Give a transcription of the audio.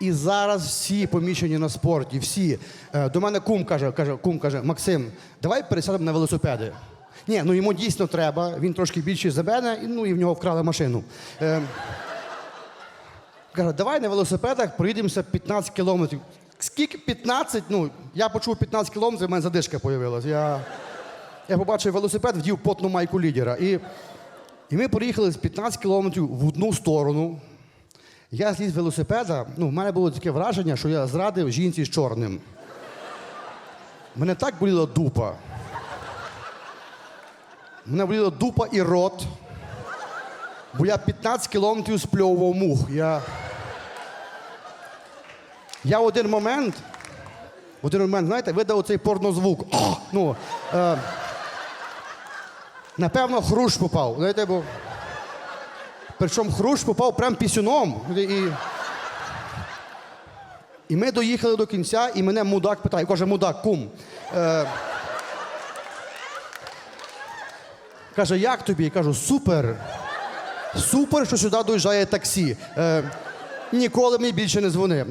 І зараз всі поміщені на спорті, всі. Е, До мене кум каже, каже, кум каже, Максим, давай пересядемо на велосипеди. Ні, ну йому дійсно треба, він трошки більший за мене, ну і в нього вкрали машину. Е, Каже, давай на велосипедах проїдемося 15 кілометрів. Скільки 15? Ну, я почув 15 кілометрів, в мене задишка появилась. Я, я побачив велосипед, вдів потну майку лідера. І, і ми проїхали з 15 кілометрів в одну сторону. Я зліз велосипеда, ну, в мене було таке враження, що я зрадив жінці з чорним. Мене так боліла дупа. Мене боліла дупа і рот. Бо я 15 кілометрів спльовував мух. Я... я в один момент, в один момент, знаєте, видав оцей порнозвук. Ну, е... Напевно, хрущ попав. Знаєте, бо... Причому хрущ попав прям пісюном. І... і ми доїхали до кінця, і мене мудак питає, каже, мудак, кум. Е... Каже, як тобі? Я кажу, супер. Супер, що сюди доїжджає таксі. Е, ніколи мені більше не дзвони.